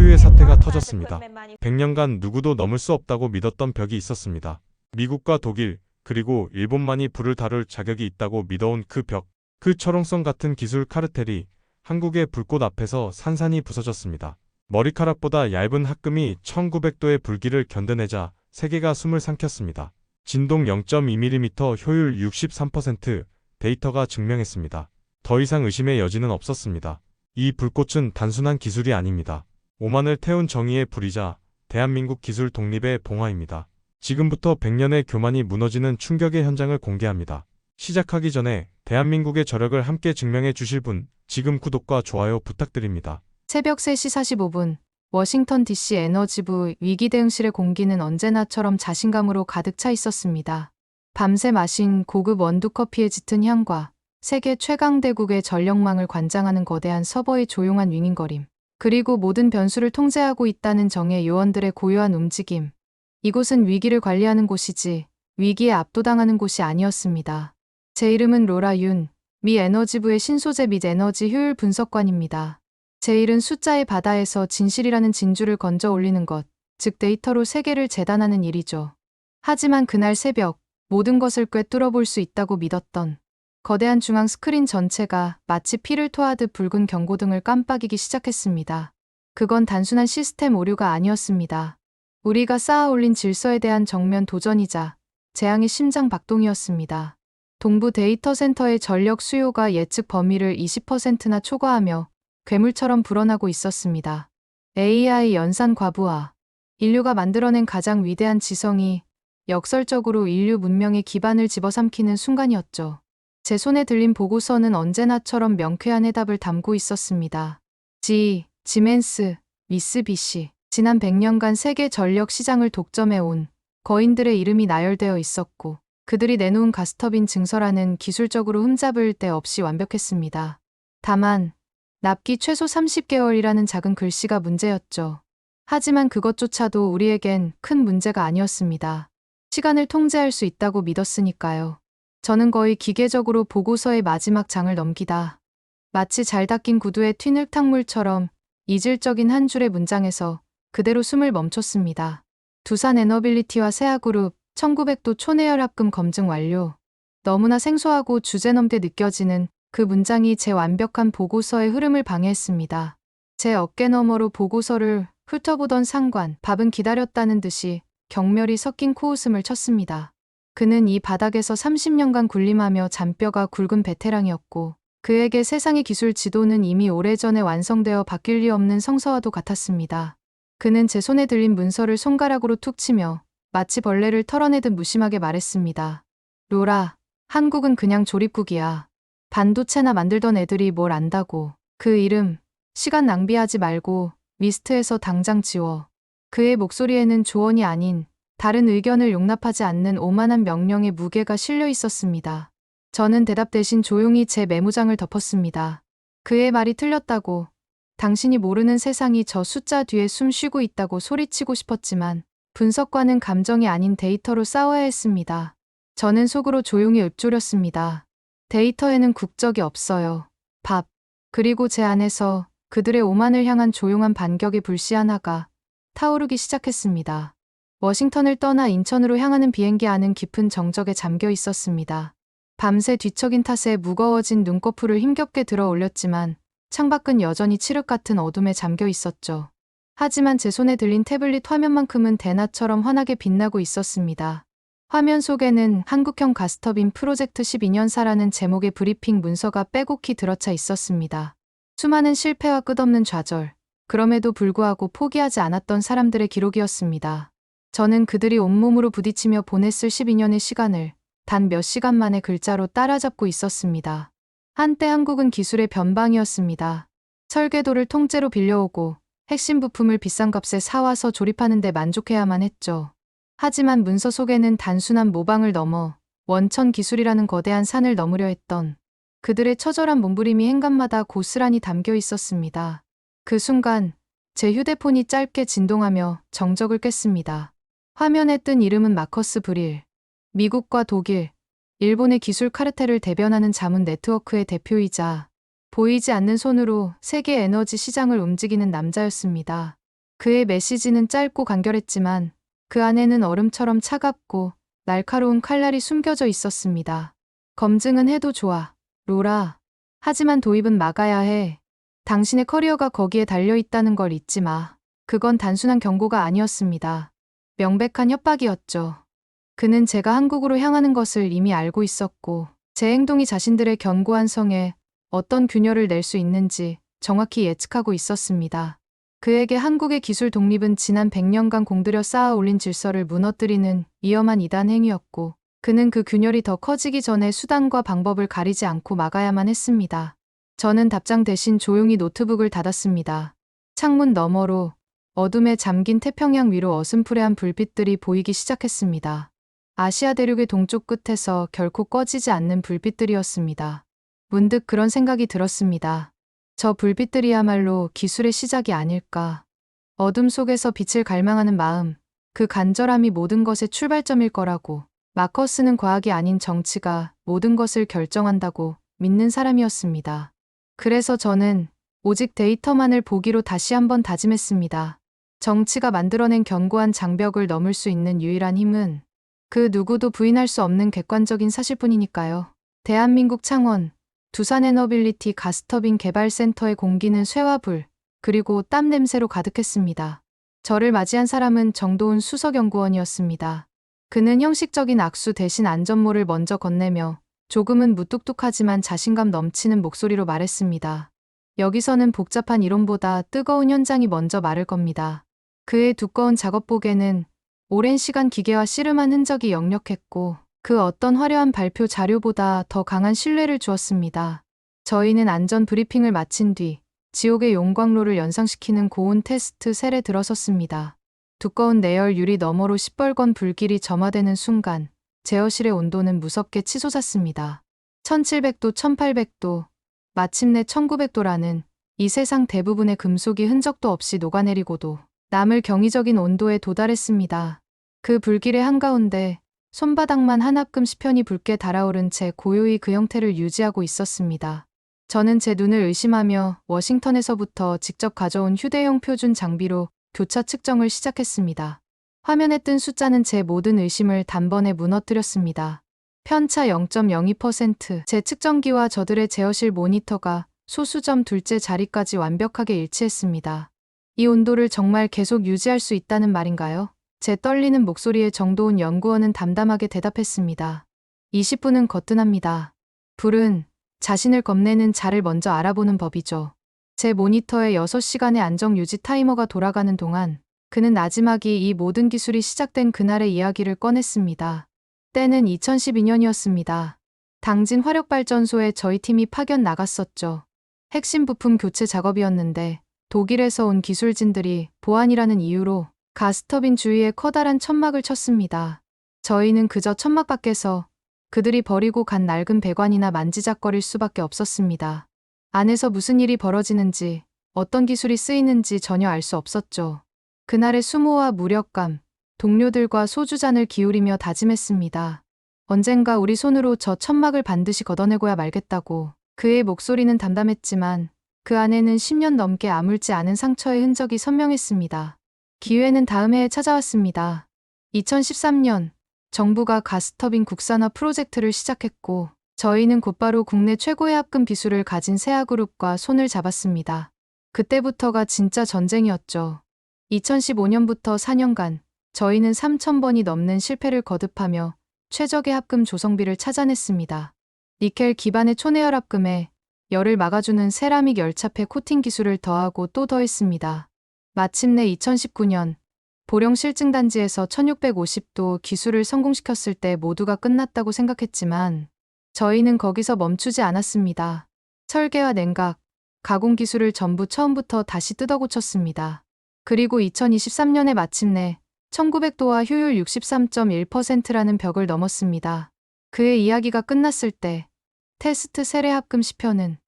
소유의 사태가 터졌습니다. 100년간 누구도 넘을 수 없다고 믿었던 벽이 있었습니다. 미국과 독일, 그리고 일본만이 불을 다룰 자격이 있다고 믿어온 그 벽, 그 철옹성 같은 기술 카르텔이 한국의 불꽃 앞에서 산산이 부서졌습니다. 머리카락보다 얇은 합금이 1900도의 불길을 견뎌내자 세계가 숨을 삼켰습니다. 진동 0.2mm 효율 63% 데이터가 증명했습니다. 더 이상 의심의 여지는 없었습니다. 이 불꽃은 단순한 기술이 아닙니다. 오만을 태운 정의의 불이자 대한민국 기술 독립의 봉화입니다. 지금부터 100년의 교만이 무너지는 충격의 현장을 공개합니다. 시작하기 전에 대한민국의 저력을 함께 증명해 주실 분, 지금 구독과 좋아요 부탁드립니다. 새벽 3시 45분 워싱턴 DC 에너지부 위기 대응실의 공기는 언제나처럼 자신감으로 가득 차 있었습니다. 밤새 마신 고급 원두 커피의 짙은 향과 세계 최강 대국의 전력망을 관장하는 거대한 서버의 조용한 윙윙거림, 그리고 모든 변수를 통제하고 있다는 정의 요원들의 고요한 움직임. 이곳은 위기를 관리하는 곳이지 위기에 압도당하는 곳이 아니었습니다. 제 이름은 로라 윤, 미 에너지부의 신소재 및 에너지 효율 분석관입니다. 제 일은 숫자의 바다에서 진실이라는 진주를 건져 올리는 것, 즉 데이터로 세계를 재단하는 일이죠. 하지만 그날 새벽, 모든 것을 꿰뚫어 볼 수 있다고 믿었던 거대한 중앙 스크린 전체가 마치 피를 토하듯 붉은 경고등을 깜빡이기 시작했습니다. 그건 단순한 시스템 오류가 아니었습니다. 우리가 쌓아 올린 질서에 대한 정면 도전이자 재앙의 심장 박동이었습니다. 동부 데이터 센터의 전력 수요가 예측 범위를 20%나 초과하며 괴물처럼 불어나고 있었습니다. AI 연산 과부하. 인류가 만들어낸 가장 위대한 지성이 역설적으로 인류 문명의 기반을 집어삼키는 순간이었죠. 제 손에 들린 보고서는 언제나처럼 명쾌한 해답을 담고 있었습니다. G, 지멘스, 미쓰비시. 지난 100년간 세계 전력 시장을 독점해온 거인들의 이름이 나열되어 있었고, 그들이 내놓은 가스터빈 증서라는 기술적으로 흠잡을 데 없이 완벽했습니다. 다만, 납기 최소 30개월이라는 작은 글씨가 문제였죠. 하지만 그것조차도 우리에겐 큰 문제가 아니었습니다. 시간을 통제할 수 있다고 믿었으니까요. 저는 거의 기계적으로 보고서의 마지막 장을 넘기다. 마치 잘 닦인 구두의 튀늘탕물처럼 이질적인 한 줄의 문장에서 그대로 숨을 멈췄습니다. 두산 에너빌리티와 세아그룹 1900도 초내열 합금 검증 완료. 너무나 생소하고 주제넘게 느껴지는 그 문장이 제 완벽한 보고서의 흐름을 방해했습니다. 제 어깨 너머로 보고서를 훑어보던 상관, 밥은 기다렸다는 듯이 경멸이 섞인 코웃음을 쳤습니다. 그는 이 바닥에서 30년간 군림하며 잔뼈가 굵은 베테랑이었고, 그에게 세상의 기술 지도는 이미 오래전에 완성되어 바뀔 리 없는 성서와도 같았습니다. 그는 제 손에 들린 문서를 손가락으로 툭 치며 마치 벌레를 털어내듯 무심하게 말했습니다. 로라, 한국은 그냥 조립국이야. 반도체나 만들던 애들이 뭘 안다고. 그 이름, 시간 낭비하지 말고 리스트에서 당장 지워. 그의 목소리에는 조언이 아닌 다른 의견을 용납하지 않는 오만한 명령의 무게가 실려 있었습니다. 저는 대답 대신 조용히 제 메모장을 덮었습니다. 그의 말이 틀렸다고, 당신이 모르는 세상이 저 숫자 뒤에 숨 쉬고 있다고 소리치고 싶었지만, 분석과는 감정이 아닌 데이터로 싸워야 했습니다. 저는 속으로 조용히 읊조렸습니다. 데이터에는 국적이 없어요. 밥. 그리고 제 안에서 그들의 오만을 향한 조용한 반격의 불씨 하나가 타오르기 시작했습니다. 워싱턴을 떠나 인천으로 향하는 비행기 안은 깊은 정적에 잠겨 있었습니다. 밤새 뒤척인 탓에 무거워진 눈꺼풀을 힘겹게 들어 올렸지만 창밖은 여전히 칠흑 같은 어둠에 잠겨 있었죠. 하지만 제 손에 들린 태블릿 화면만큼은 대낮처럼 환하게 빛나고 있었습니다. 화면 속에는 한국형 가스터빈 프로젝트 12년사라는 제목의 브리핑 문서가 빼곡히 들어차 있었습니다. 수많은 실패와 끝없는 좌절, 그럼에도 불구하고 포기하지 않았던 사람들의 기록이었습니다. 저는 그들이 온몸으로 부딪히며 보냈을 12년의 시간을 단 몇 시간 만에 글자로 따라잡고 있었습니다. 한때 한국은 기술의 변방이었습니다. 설계도를 통째로 빌려오고 핵심 부품을 비싼 값에 사와서 조립하는 데 만족해야만 했죠. 하지만 문서 속에는 단순한 모방을 넘어 원천 기술이라는 거대한 산을 넘으려 했던 그들의 처절한 몸부림이 행간마다 고스란히 담겨 있었습니다. 그 순간 제 휴대폰이 짧게 진동하며 정적을 깼습니다. 화면에 뜬 이름은 마커스 브릴. 미국과 독일, 일본의 기술 카르텔을 대변하는 자문 네트워크의 대표이자 보이지 않는 손으로 세계 에너지 시장을 움직이는 남자였습니다. 그의 메시지는 짧고 간결했지만 그 안에는 얼음처럼 차갑고 날카로운 칼날이 숨겨져 있었습니다. 검증은 해도 좋아. 로라. 하지만 도입은 막아야 해. 당신의 커리어가 거기에 달려 있다는 걸 잊지 마. 그건 단순한 경고가 아니었습니다. 명백한 협박이었죠. 그는 제가 한국으로 향하는 것을 이미 알고 있었고, 제 행동이 자신들의 견고한 성에 어떤 균열을 낼 수 있는지 정확히 예측하고 있었습니다. 그에게 한국의 기술 독립은 지난 100년간 공들여 쌓아 올린 질서를 무너뜨리는 위험한 이단 행위였고, 그는 그 균열이 더 커지기 전에 수단과 방법을 가리지 않고 막아야만 했습니다. 저는 답장 대신 조용히 노트북을 닫았습니다. 창문 너머로 어둠에 잠긴 태평양 위로 어슴푸레한 불빛들이 보이기 시작했습니다. 아시아 대륙의 동쪽 끝에서 결코 꺼지지 않는 불빛들이었습니다. 문득 그런 생각이 들었습니다. 저 불빛들이야말로 기술의 시작이 아닐까. 어둠 속에서 빛을 갈망하는 마음, 그 간절함이 모든 것의 출발점일 거라고. 마커스는 과학이 아닌 정치가 모든 것을 결정한다고 믿는 사람이었습니다. 그래서 저는 오직 데이터만을 보기로 다시 한번 다짐했습니다. 정치가 만들어낸 견고한 장벽을 넘을 수 있는 유일한 힘은 그 누구도 부인할 수 없는 객관적인 사실뿐이니까요. 대한민국 창원, 두산 에너빌리티 가스터빈 개발센터의 공기는 쇠와 불, 그리고 땀 냄새로 가득했습니다. 저를 맞이한 사람은 정도훈 수석연구원이었습니다. 그는 형식적인 악수 대신 안전모를 먼저 건네며 조금은 무뚝뚝하지만 자신감 넘치는 목소리로 말했습니다. 여기서는 복잡한 이론보다 뜨거운 현장이 먼저 마를 겁니다. 그의 두꺼운 작업복에는 오랜 시간 기계와 씨름한 흔적이 역력했고 그 어떤 화려한 발표 자료보다 더 강한 신뢰를 주었습니다. 저희는 안전 브리핑을 마친 뒤 지옥의 용광로를 연상시키는 고온 테스트 셀에 들어섰습니다. 두꺼운 내열 유리 너머로 시뻘건 불길이 점화되는 순간 제어실의 온도는 무섭게 치솟았습니다. 1700도, 1800도, 마침내 1900도라는 이 세상 대부분의 금속이 흔적도 없이 녹아내리고도 남을 경이적인 온도에 도달했습니다. 그 불길의 한가운데 손바닥만 하나끔 시편이 붉게 달아오른 채 고요히 그 형태를 유지하고 있었습니다. 저는 제 눈을 의심하며 워싱턴에서부터 직접 가져온 휴대용 표준 장비로 교차 측정을 시작했습니다. 화면에 뜬 숫자는 제 모든 의심을 단번에 무너뜨렸습니다. 편차 0.02%, 제 측정기와 저들의 제어실 모니터가 소수점 둘째 자리까지 완벽하게 일치했습니다. 이 온도를 정말 계속 유지할 수 있다는 말인가요? 제 떨리는 목소리에 정도훈 연구원은 담담하게 대답했습니다. 20분은 거뜬합니다. 불은 자신을 겁내는 자를 먼저 알아보는 법이죠. 제 모니터에 6시간의 안정 유지 타이머가 돌아가는 동안 그는 나지막이 이 모든 기술이 시작된 그날의 이야기를 꺼냈습니다. 때는 2012년이었습니다. 당진 화력발전소에 저희 팀이 파견 나갔었죠. 핵심 부품 교체 작업이었는데 독일에서 온 기술진들이 보안이라는 이유로 가스터빈 주위에 커다란 천막을 쳤습니다. 저희는 그저 천막 밖에서 그들이 버리고 간 낡은 배관이나 만지작거릴 수밖에 없었습니다. 안에서 무슨 일이 벌어지는지, 어떤 기술이 쓰이는지 전혀 알 수 없었죠. 그날의 수모와 무력감, 동료들과 소주잔을 기울이며 다짐했습니다. 언젠가 우리 손으로 저 천막을 반드시 걷어내고야 말겠다고. 그의 목소리는 담담했지만 그 안에는 10년 넘게 아물지 않은 상처의 흔적이 선명했습니다. 기회는 다음 해에 찾아왔습니다. 2013년 정부가 가스터빈 국산화 프로젝트를 시작했고 저희는 곧바로 국내 최고의 합금 기술을 가진 세아그룹과 손을 잡았습니다. 그때부터가 진짜 전쟁이었죠. 2015년부터 4년간 저희는 3,000번이 넘는 실패를 거듭하며 최적의 합금 조성비를 찾아냈습니다. 니켈 기반의 초내열 합금에 열을 막아주는 세라믹 열차폐 코팅 기술을 더하고 또 더했습니다. 마침내 2019년 보령 실증단지에서 1650도 기술을 성공시켰을 때 모두가 끝났다고 생각했지만 저희는 거기서 멈추지 않았습니다. 설계와 냉각, 가공 기술을 전부 처음부터 다시 뜯어고쳤습니다. 그리고 2023년에 마침내 1900도와 효율 63.1%라는 벽을 넘었습니다. 그의 이야기가 끝났을 때 테스트 세례 합금 시편은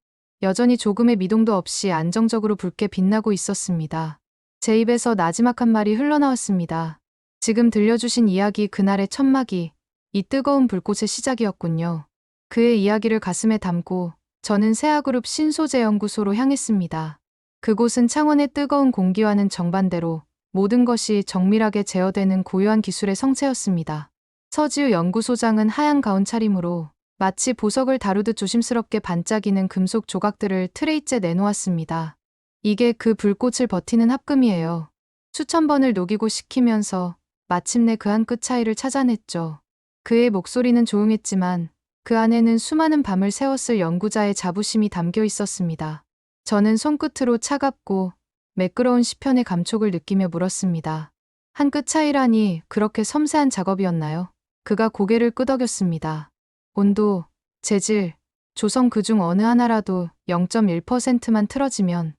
여전히 조금의 미동도 없이 안정적으로 붉게 빛나고 있었습니다. 제 입에서 나지막한 말이 흘러나왔습니다. 지금 들려주신 이야기 그날의 천막이 이 뜨거운 불꽃의 시작이었군요. 그의 이야기를 가슴에 담고 저는 세아그룹 신소재 연구소로 향했습니다. 그곳은 창원의 뜨거운 공기와는 정반대로 모든 것이 정밀하게 제어되는 고유한 기술의 성체였습니다. 서지우 연구소장은 하얀 가운 차림으로 마치 보석을 다루듯 조심스럽게 반짝이는 금속 조각들을 트레이째 내놓았습니다. 이게 그 불꽃을 버티는 합금이에요. 수천 번을 녹이고 식히면서 마침내 그 한 끗 차이를 찾아냈죠. 그의 목소리는 조용했지만 그 안에는 수많은 밤을 새웠을 연구자의 자부심이 담겨 있었습니다. 저는 손끝으로 차갑고 매끄러운 시편의 감촉을 느끼며 물었습니다. 한 끗 차이라니 그렇게 섬세한 작업이었나요? 그가 고개를 끄덕였습니다. 온도, 재질, 조성 그중 어느 하나라도 0.1%만 틀어지면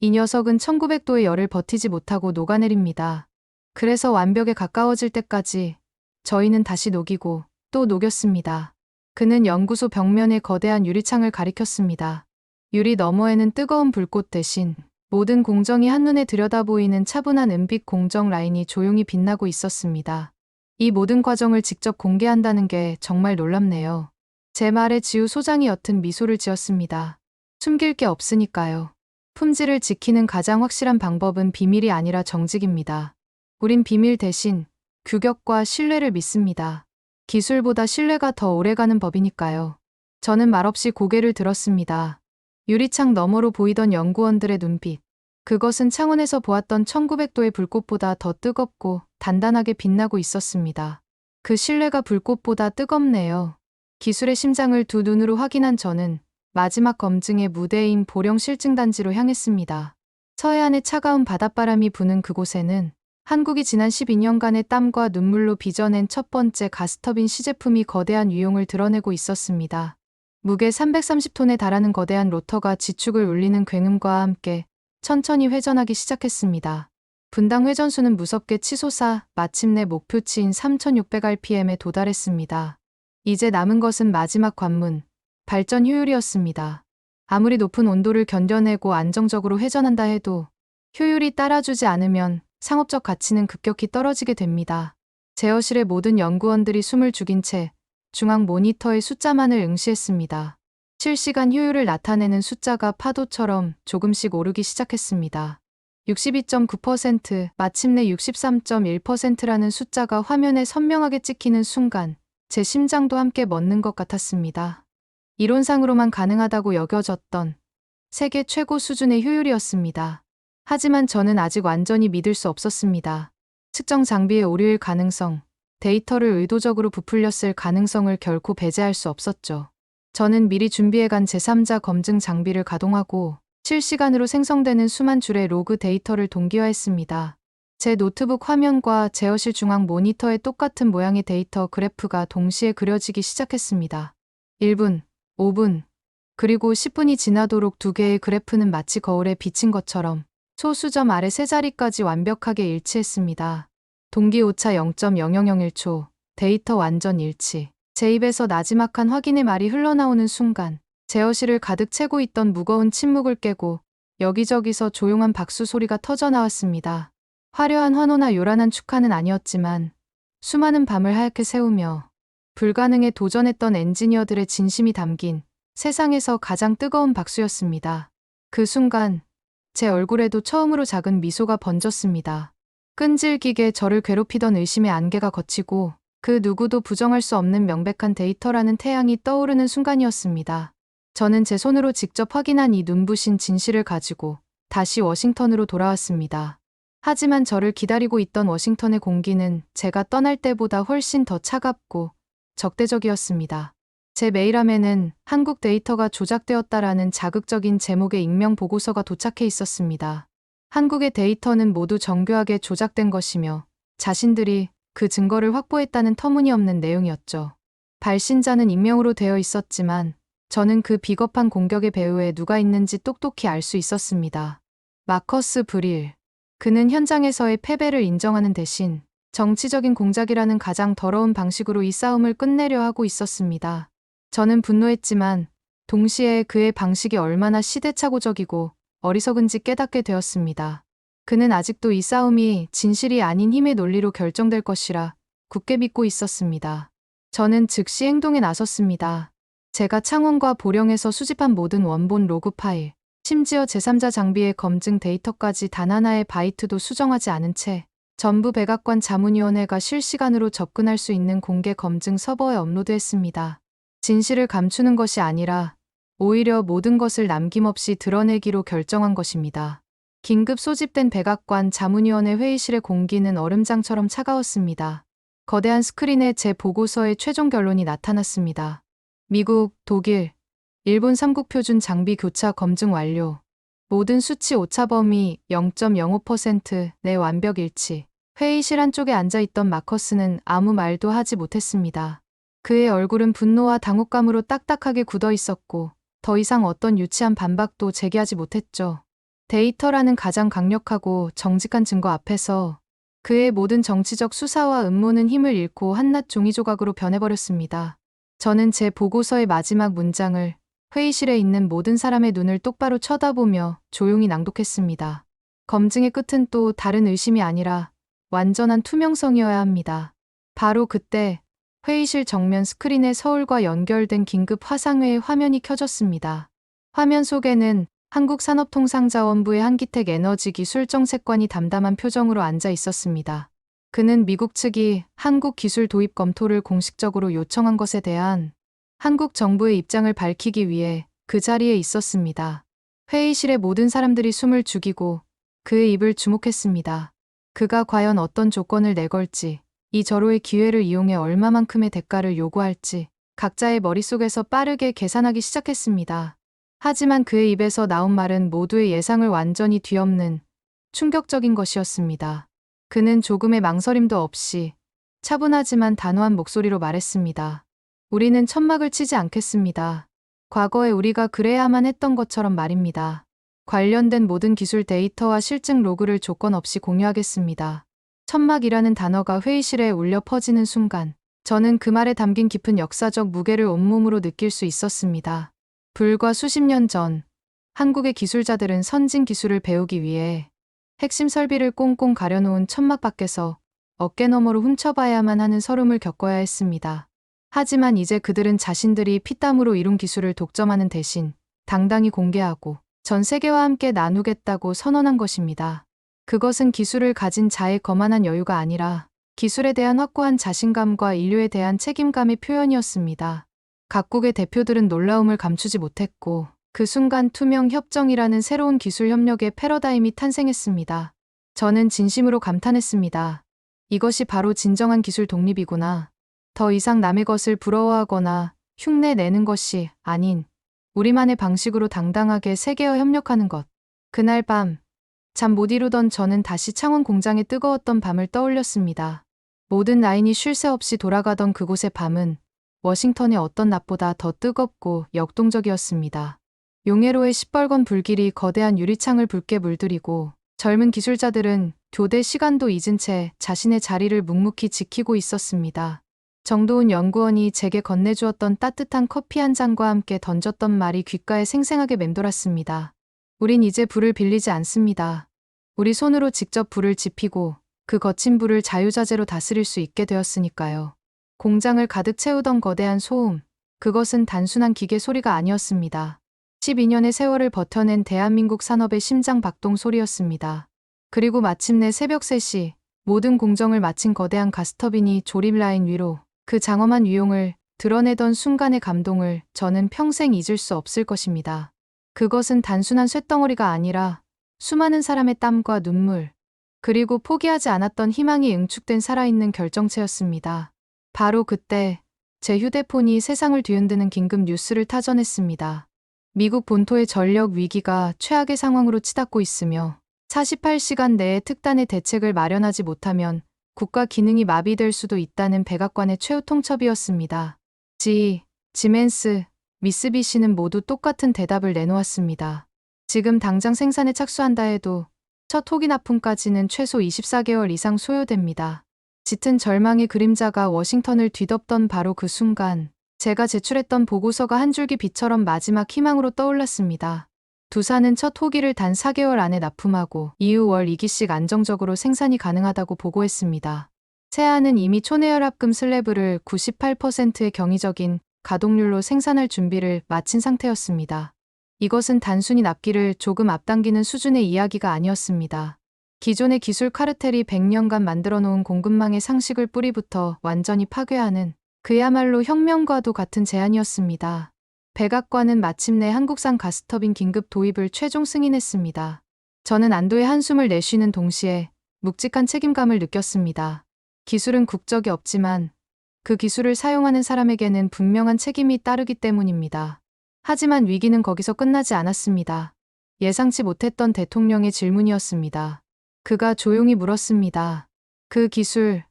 이 녀석은 1900도의 열을 버티지 못하고 녹아내립니다. 그래서 완벽에 가까워질 때까지 저희는 다시 녹이고 또 녹였습니다. 그는 연구소 벽면에 거대한 유리창을 가리켰습니다. 유리 너머에는 뜨거운 불꽃 대신 모든 공정이 한눈에 들여다보이는 차분한 은빛 공정 라인이 조용히 빛나고 있었습니다. 이 모든 과정을 직접 공개한다는 게 정말 놀랍네요. 제 말에 지우 소장이 옅은 미소를 지었습니다. 숨길 게 없으니까요. 품질을 지키는 가장 확실한 방법은 비밀이 아니라 정직입니다. 우린 비밀 대신 규격과 신뢰를 믿습니다. 기술보다 신뢰가 더 오래가는 법이니까요. 저는 말없이 고개를 들었습니다. 유리창 너머로 보이던 연구원들의 눈빛. 그것은 창원에서 보았던 1900도의 불꽃보다 더 뜨겁고 단단하게 빛나고 있었습니다. 그 신뢰가 불꽃보다 뜨겁네요. 기술의 심장을 두 눈으로 확인한 저는 마지막 검증의 무대인 보령 실증단지로 향했습니다. 서해안의 차가운 바닷바람이 부는 그곳에는 한국이 지난 12년간의 땀과 눈물로 빚어낸 첫 번째 가스터빈 시제품이 거대한 위용을 드러내고 있었습니다. 무게 330톤에 달하는 거대한 로터가 지축을 울리는 굉음과 함께 천천히 회전하기 시작했습니다. 분당 회전수는 무섭게 치솟아 마침내 목표치인 3600rpm에 도달했습니다. 이제 남은 것은 마지막 관문, 발전 효율이었습니다. 아무리 높은 온도를 견뎌내고 안정적으로 회전한다 해도 효율이 따라주지 않으면 상업적 가치는 급격히 떨어지게 됩니다. 제어실의 모든 연구원들이 숨을 죽인 채 중앙 모니터의 숫자만을 응시했습니다. 실시간 효율을 나타내는 숫자가 파도처럼 조금씩 오르기 시작했습니다. 62.9%, 마침내 63.1%라는 숫자가 화면에 선명하게 찍히는 순간 제 심장도 함께 멎는 것 같았습니다. 이론상으로만 가능하다고 여겨졌던 세계 최고 수준의 효율이었습니다. 하지만 저는 아직 완전히 믿을 수 없었습니다. 측정 장비의 오류일 가능성, 데이터를 의도적으로 부풀렸을 가능성을 결코 배제할 수 없었죠. 저는 미리 준비해간 제3자 검증 장비를 가동하고 실시간으로 생성되는 수만 줄의 로그 데이터를 동기화했습니다. 제 노트북 화면과 제어실 중앙 모니터에 똑같은 모양의 데이터 그래프가 동시에 그려지기 시작했습니다. 1분, 5분, 그리고 10분이 지나도록 두 개의 그래프는 마치 거울에 비친 것처럼 소수점 아래 세 자리까지 완벽하게 일치했습니다. 동기 오차 0.0001초, 데이터 완전 일치. 제 입에서 나지막한 확인의 말이 흘러나오는 순간, 제어실을 가득 채고 있던 무거운 침묵을 깨고 여기저기서 조용한 박수 소리가 터져 나왔습니다. 화려한 환호나 요란한 축하는 아니었지만 수많은 밤을 하얗게 세우며 불가능에 도전했던 엔지니어들의 진심이 담긴 세상에서 가장 뜨거운 박수였습니다. 그 순간 제 얼굴에도 처음으로 작은 미소가 번졌습니다. 끈질기게 저를 괴롭히던 의심의 안개가 걷히고 그 누구도 부정할 수 없는 명백한 데이터라는 태양이 떠오르는 순간이었습니다. 저는 제 손으로 직접 확인한 이 눈부신 진실을 가지고 다시 워싱턴으로 돌아왔습니다. 하지만 저를 기다리고 있던 워싱턴의 공기는 제가 떠날 때보다 훨씬 더 차갑고 적대적이었습니다. 제 메일함에는 한국 데이터가 조작되었다라는 자극적인 제목의 익명 보고서가 도착해 있었습니다. 한국의 데이터는 모두 정교하게 조작된 것이며 자신들이 그 증거를 확보했다는 터무니없는 내용이었죠. 발신자는 익명으로 되어 있었지만 저는 그 비겁한 공격의 배후에 누가 있는지 똑똑히 알 수 있었습니다. 마커스 브릴. 그는 현장에서의 패배를 인정하는 대신 정치적인 공작이라는 가장 더러운 방식으로 이 싸움을 끝내려 하고 있었습니다. 저는 분노했지만 동시에 그의 방식이 얼마나 시대착오적이고 어리석은지 깨닫게 되었습니다. 그는 아직도 이 싸움이 진실이 아닌 힘의 논리로 결정될 것이라 굳게 믿고 있었습니다. 저는 즉시 행동에 나섰습니다. 제가 창원과 보령에서 수집한 모든 원본 로그 파일, 심지어 제3자 장비의 검증 데이터까지 단 하나의 바이트도 수정하지 않은 채 전부 백악관 자문위원회가 실시간으로 접근할 수 있는 공개 검증 서버에 업로드했습니다. 진실을 감추는 것이 아니라 오히려 모든 것을 남김없이 드러내기로 결정한 것입니다. 긴급 소집된 백악관 자문위원회 회의실의 공기는 얼음장처럼 차가웠습니다. 거대한 스크린에 제 보고서의 최종 결론이 나타났습니다. 미국, 독일, 일본 3국 표준 장비 교차 검증 완료. 모든 수치 오차 범위 0.05%내 완벽 일치. 회의실 한쪽에 앉아 있던 마커스는 아무 말도 하지 못했습니다. 그의 얼굴은 분노와 당혹감으로 딱딱하게 굳어 있었고 더 이상 어떤 유치한 반박도 제기하지 못했죠. 데이터라는 가장 강력하고 정직한 증거 앞에서 그의 모든 정치적 수사와 음모는 힘을 잃고 한낱 종이 조각으로 변해버렸습니다. 저는 제 보고서의 마지막 문장을 회의실에 있는 모든 사람의 눈을 똑바로 쳐다보며 조용히 낭독했습니다. 검증의 끝은 또 다른 의심이 아니라 완전한 투명성이어야 합니다. 바로 그때 회의실 정면 스크린에 서울과 연결된 긴급 화상회의 화면이 켜졌습니다. 화면 속에는 한국산업통상자원부의 한기택 에너지 기술 정책관이 담담한 표정으로 앉아 있었습니다. 그는 미국 측이 한국 기술 도입 검토를 공식적으로 요청한 것에 대한 한국 정부의 입장을 밝히기 위해 그 자리에 있었습니다. 회의실의 모든 사람들이 숨을 죽이고 그의 입을 주목했습니다. 그가 과연 어떤 조건을 내걸지, 이 절호의 기회를 이용해 얼마만큼의 대가를 요구할지 각자의 머릿속에서 빠르게 계산하기 시작했습니다. 하지만 그의 입에서 나온 말은 모두의 예상을 완전히 뒤엎는 충격적인 것이었습니다. 그는 조금의 망설임도 없이 차분하지만 단호한 목소리로 말했습니다. 우리는 천막을 치지 않겠습니다. 과거에 우리가 그래야만 했던 것처럼 말입니다. 관련된 모든 기술 데이터와 실증 로그를 조건 없이 공유하겠습니다. 천막이라는 단어가 회의실에 울려 퍼지는 순간 저는 그 말에 담긴 깊은 역사적 무게를 온몸으로 느낄 수 있었습니다. 불과 수십 년 전 한국의 기술자들은 선진 기술을 배우기 위해 핵심 설비를 꽁꽁 가려놓은 천막 밖에서 어깨 너머로 훔쳐봐야만 하는 서름을 겪어야 했습니다. 하지만 이제 그들은 자신들이 피땀으로 이룬 기술을 독점하는 대신 당당히 공개하고 전 세계와 함께 나누겠다고 선언한 것입니다. 그것은 기술을 가진 자의 거만한 여유가 아니라 기술에 대한 확고한 자신감과 인류에 대한 책임감의 표현이었습니다. 각국의 대표들은 놀라움을 감추지 못했고 그 순간 투명 협정이라는 새로운 기술 협력의 패러다임이 탄생했습니다. 저는 진심으로 감탄했습니다. 이것이 바로 진정한 기술 독립이구나. 더 이상 남의 것을 부러워하거나 흉내 내는 것이 아닌 우리만의 방식으로 당당하게 세계와 협력하는 것. 그날 밤, 잠 못 이루던 저는 다시 창원 공장의 뜨거웠던 밤을 떠올렸습니다. 모든 라인이 쉴 새 없이 돌아가던 그곳의 밤은 워싱턴의 어떤 낮보다 더 뜨겁고 역동적이었습니다. 용해로의 시뻘건 불길이 거대한 유리창을 붉게 물들이고 젊은 기술자들은 교대 시간도 잊은 채 자신의 자리를 묵묵히 지키고 있었습니다. 정도훈 연구원이 제게 건네주었던 따뜻한 커피 한 잔과 함께 던졌던 말이 귓가에 생생하게 맴돌았습니다. 우린 이제 불을 빌리지 않습니다. 우리 손으로 직접 불을 지피고 그 거친 불을 자유자재로 다스릴 수 있게 되었으니까요. 공장을 가득 채우던 거대한 소음, 그것은 단순한 기계 소리가 아니었습니다. 12년의 세월을 버텨낸 대한민국 산업의 심장 박동 소리였습니다. 그리고 마침내 새벽 3시, 모든 공정을 마친 거대한 가스터빈이 조립 라인 위로 그 장엄한 위용을 드러내던 순간의 감동을 저는 평생 잊을 수 없을 것입니다. 그것은 단순한 쇳덩어리가 아니라 수많은 사람의 땀과 눈물, 그리고 포기하지 않았던 희망이 응축된 살아있는 결정체였습니다. 바로 그때 제 휴대폰이 세상을 뒤흔드는 긴급 뉴스를 타전했습니다. 미국 본토의 전력 위기가 최악의 상황으로 치닫고 있으며 48시간 내에 특단의 대책을 마련하지 못하면 국가 기능이 마비될 수도 있다는 백악관의 최후 통첩이었습니다. 지, 지멘스, 미쓰비시는 모두 똑같은 대답을 내놓았습니다. 지금 당장 생산에 착수한다 해도 첫 호기 납품까지는 최소 24개월 이상 소요됩니다. 짙은 절망의 그림자가 워싱턴을 뒤덮던 바로 그 순간 제가 제출했던 보고서가 한 줄기 빛처럼 마지막 희망으로 떠올랐습니다. 두사는 첫 호기를 단 4개월 안에 납품하고 이후 월 2기씩 안정적으로 생산이 가능하다고 보고했습니다. 세아는 이미 초내열합금 슬래브를 98%의 경이적인 가동률로 생산할 준비를 마친 상태였습니다. 이것은 단순히 납기를 조금 앞당기는 수준의 이야기가 아니었습니다. 기존의 기술 카르텔이 100년간 만들어 놓은 공급망의 상식을 뿌리부터 완전히 파괴하는 그야말로 혁명과도 같은 제안이었습니다. 백악관은 마침내 한국산 가스터빈 긴급 도입을 최종 승인했습니다. 저는 안도의 한숨을 내쉬는 동시에 묵직한 책임감을 느꼈습니다. 기술은 국적이 없지만 그 기술을 사용하는 사람에게는 분명한 책임이 따르기 때문입니다. 하지만 위기는 거기서 끝나지 않았습니다. 예상치 못했던 대통령의 질문이었습니다. 그가 조용히 물었습니다. 그 기술,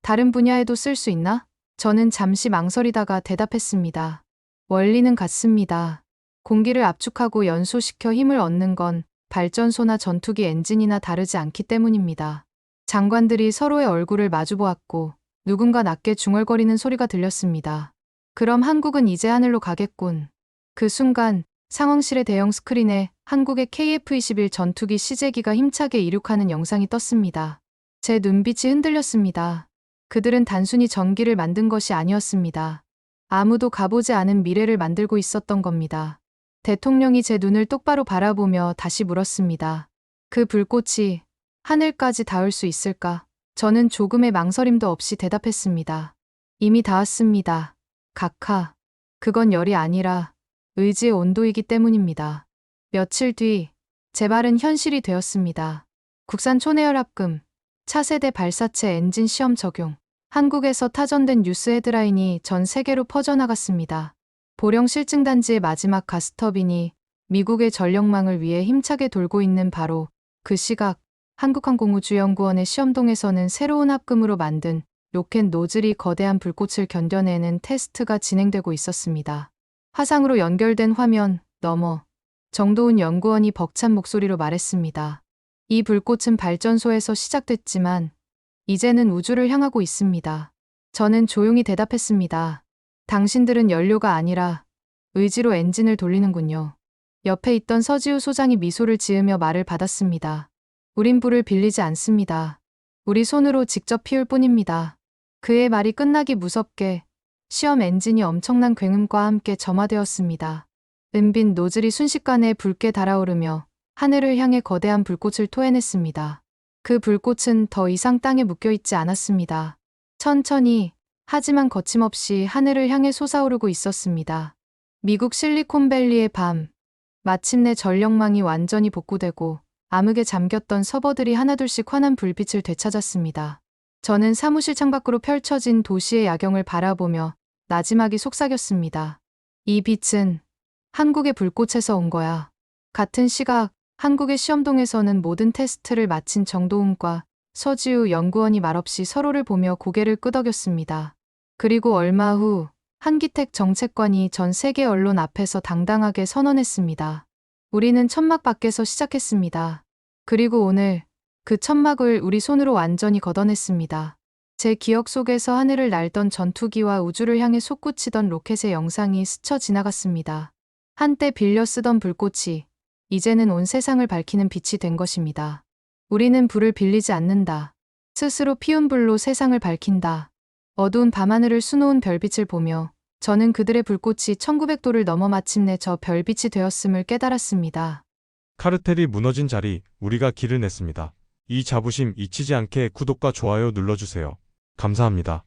다른 분야에도 쓸 수 있나? 저는 잠시 망설이다가 대답했습니다. 원리는 같습니다. 공기를 압축하고 연소시켜 힘을 얻는 건 발전소나 전투기 엔진이나 다르지 않기 때문입니다. 장관들이 서로의 얼굴을 마주보았고 누군가 낮게 중얼거리는 소리가 들렸습니다. 그럼 한국은 이제 하늘로 가겠군. 그 순간 상황실의 대형 스크린에 한국의 KF-21 전투기 시제기가 힘차게 이륙하는 영상이 떴습니다. 제 눈빛이 흔들렸습니다. 그들은 단순히 전기를 만든 것이 아니었습니다. 아무도 가보지 않은 미래를 만들고 있었던 겁니다. 대통령이 제 눈을 똑바로 바라보며 다시 물었습니다. 그 불꽃이 하늘까지 닿을 수 있을까? 저는 조금의 망설임도 없이 대답했습니다. 이미 닿았습니다. 각하. 그건 열이 아니라 의지의 온도이기 때문입니다. 며칠 뒤, 제 말은 현실이 되었습니다. 국산 초내열 합금, 차세대 발사체 엔진 시험 적용. 한국에서 타전된 뉴스 헤드라인이 전 세계로 퍼져나갔습니다. 보령 실증단지의 마지막 가스터빈이 미국의 전력망을 위해 힘차게 돌고 있는 바로 그 시각 한국항공우주연구원의 시험동에서는 새로운 합금으로 만든 로켓 노즐이 거대한 불꽃을 견뎌내는 테스트가 진행되고 있었습니다. 화상으로 연결된 화면 너머 정도훈 연구원이 벅찬 목소리로 말했습니다. 이 불꽃은 발전소에서 시작됐지만 이제는 우주를 향하고 있습니다. 저는 조용히 대답했습니다. 당신들은 연료가 아니라 의지로 엔진을 돌리는군요. 옆에 있던 서지우 소장이 미소를 지으며 말을 받았습니다. 우린 불을 빌리지 않습니다. 우리 손으로 직접 피울 뿐입니다. 그의 말이 끝나기 무섭게 시험 엔진이 엄청난 굉음과 함께 점화되었습니다. 은빈 노즐이 순식간에 붉게 달아오르며 하늘을 향해 거대한 불꽃을 토해냈습니다. 그 불꽃은 더 이상 땅에 묶여있지 않았습니다. 천천히, 하지만 거침없이 하늘을 향해 솟아오르고 있었습니다. 미국 실리콘밸리의 밤, 마침내 전력망이 완전히 복구되고 암흑에 잠겼던 서버들이 하나둘씩 환한 불빛을 되찾았습니다. 저는 사무실 창밖으로 펼쳐진 도시의 야경을 바라보며 나지막이 속삭였습니다. 이 빛은 한국의 불꽃에서 온 거야. 같은 시각 한국의 시험동에서는 모든 테스트를 마친 정도훈과 서지우 연구원이 말없이 서로를 보며 고개를 끄덕였습니다. 그리고 얼마 후 한기택 정책관이 전 세계 언론 앞에서 당당하게 선언했습니다. 우리는 천막 밖에서 시작했습니다. 그리고 오늘 그 천막을 우리 손으로 완전히 걷어냈습니다. 제 기억 속에서 하늘을 날던 전투기와 우주를 향해 솟구치던 로켓의 영상이 스쳐 지나갔습니다. 한때 빌려 쓰던 불꽃이 이제는 온 세상을 밝히는 빛이 된 것입니다. 우리는 불을 빌리지 않는다. 스스로 피운 불로 세상을 밝힌다. 어두운 밤하늘을 수놓은 별빛을 보며 저는 그들의 불꽃이 1900도를 넘어 마침내 저 별빛이 되었음을 깨달았습니다. 카르텔이 무너진 자리, 우리가 길을 냈습니다. 이 자부심 잊히지 않게 구독과 좋아요 눌러주세요. 감사합니다.